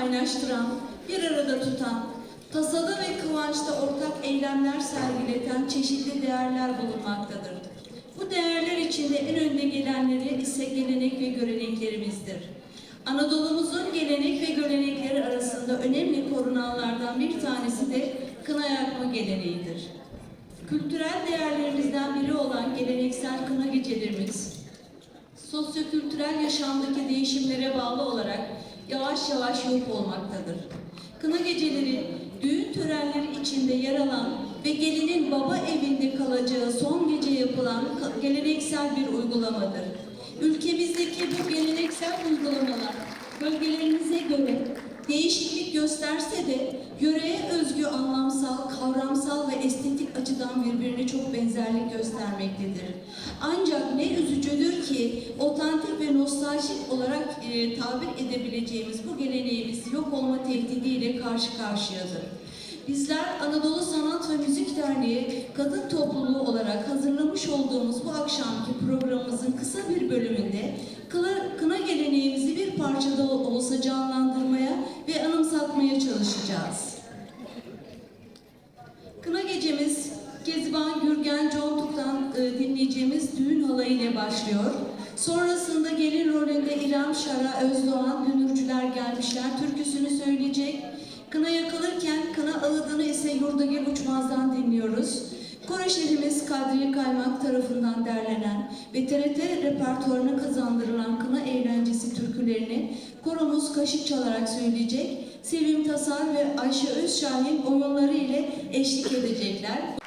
kaynaştıran, bir arada tutan, tasada ve kıvançta ortak eylemler sergileten çeşitli değerler bulunmaktadır. Bu değerler içinde en önde gelenleri ise gelenek ve göreneklerimizdir. Anadolu'muzun gelenek ve görenekleri arasında önemli korunanlardan bir tanesi de kına yakma geleneğidir. Kültürel değerlerimizden biri olan geleneksel kına gecelerimiz, sosyokültürel yaşamdaki değişimlere bağlı olarak yavaş yavaş yok olmaktadır. Kına geceleri, düğün törenleri içinde yer alan ve gelinin baba evinde kalacağı son gece yapılan geleneksel bir uygulamadır. Ülkemizdeki bu geleneksel uygulamalar bölgelerimize göre değişiklik gösterse de yöreye özgü anlamsal, kavramsal ve estetik açıdan birbirine çok benzerlik göstermektedir. Ancak ne üzücüdür ki otantik ve nostaljik olarak e, tabir edebileceğimiz bu geleneğimiz yok olma tehdidiyle karşı karşıyadır. Bizler Anadolu Sanat ve Müzik Derneği kadın topluluğu olarak hazırlamış olduğumuz bu akşamki programımızın kısa bir bölümünde kına, kına geleneğimizi bir parçada olsa canlandırmaya ve anımsatmaya çalışacağız. Kına gecemiz Kezban Gürgen Contuk'tan e, dinleyeceğimiz düğün halayı ile başlıyor. Sonrasında gelin rolünde İrem Şara, Özdoğan, Dünürcüler gelmişler. Türküsünü söyleyecek. Kına yakılırken kına ağıdını ise Yurdagül Uçmaz'dan dinliyoruz. Koro şefimiz Kadriye Kaymak tarafından derlenen ve TRT repertuarına kazandırılan kına eğlencesi türkülerini koromuz kaşık çalarak söyleyecek. Sevim Tasar ve Ayşe Özşahin oyunları ile eşlik edecekler.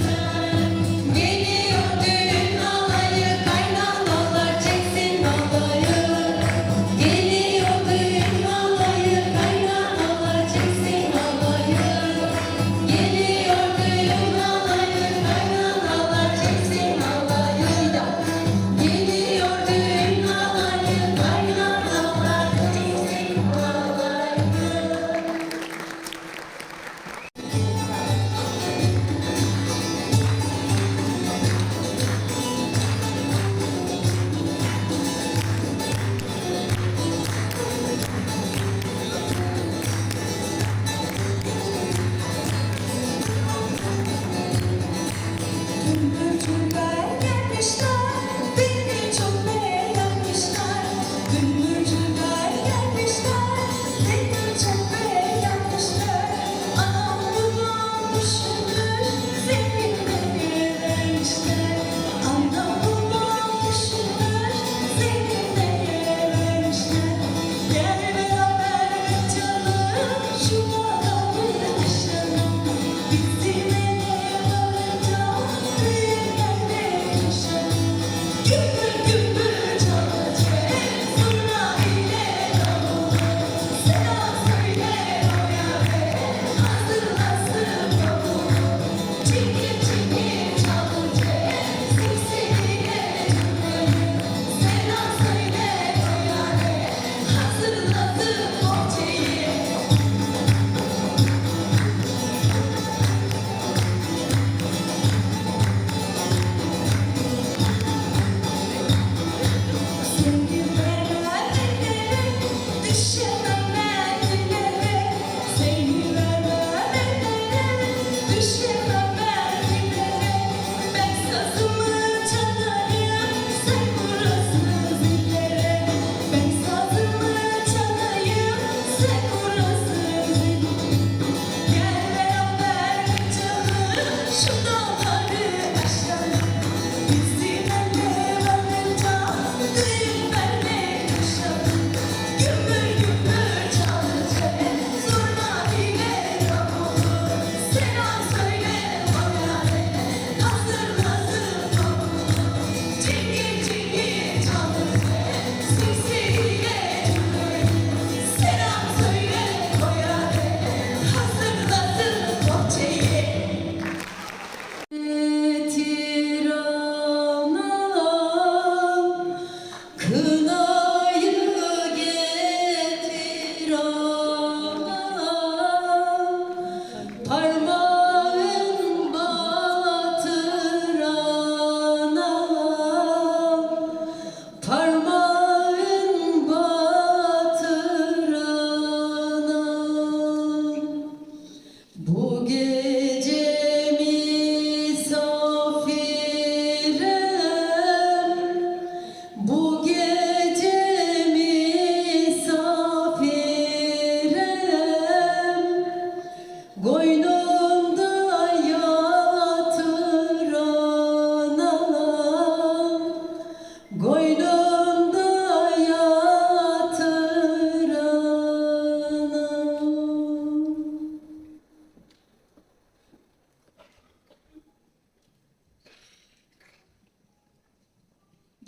Amen.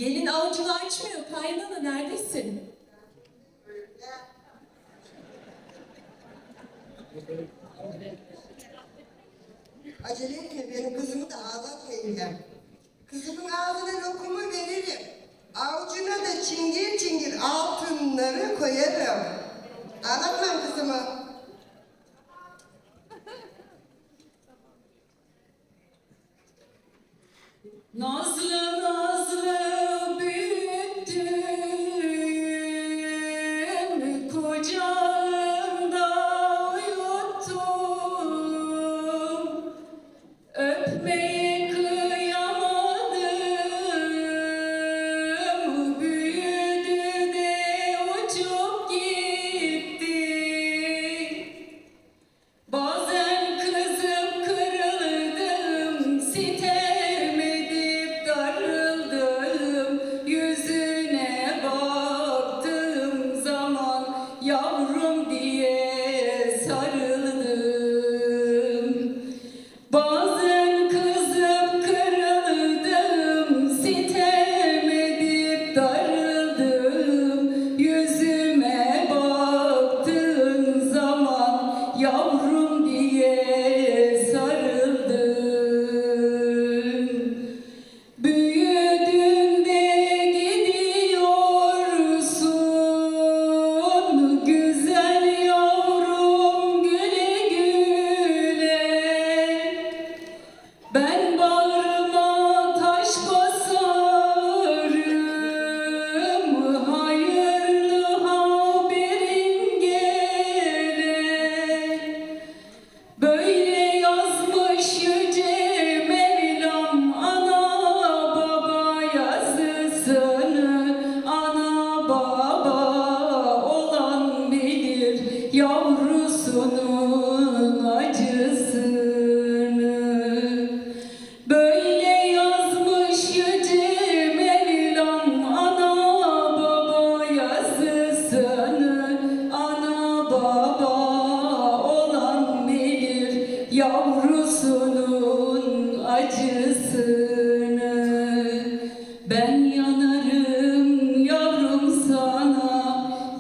Gelin avucunu açmıyor. Kaynana neredesin? Acele etme benim kızımı da ağzat köyünden. Kızımın ağzına lokumu veririm. Avcuna da çingir çingir altınları koyarım. Ağlatma kızımı. Nazlı.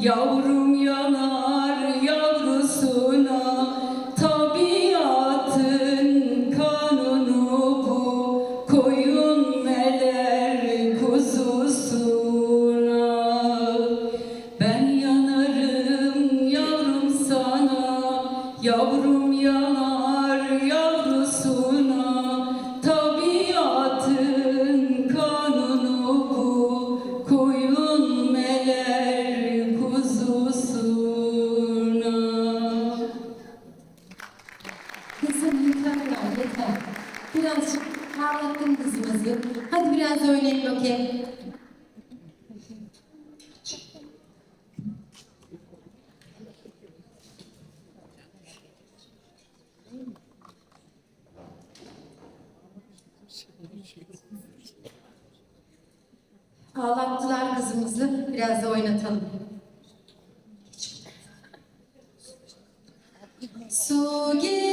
Yo. ben söyleyeyim bakayım. Ağlattılar kızımızı. Biraz da oynatalım. Su gel.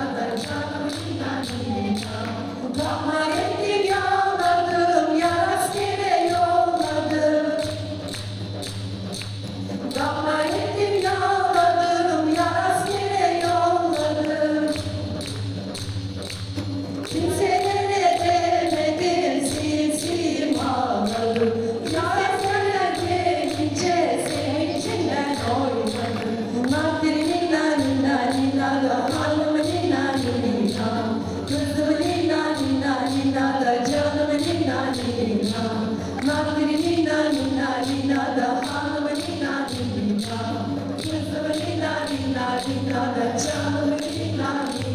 kadar çağlamışım ben şimdi çağ Utanma ettim ya Thank you.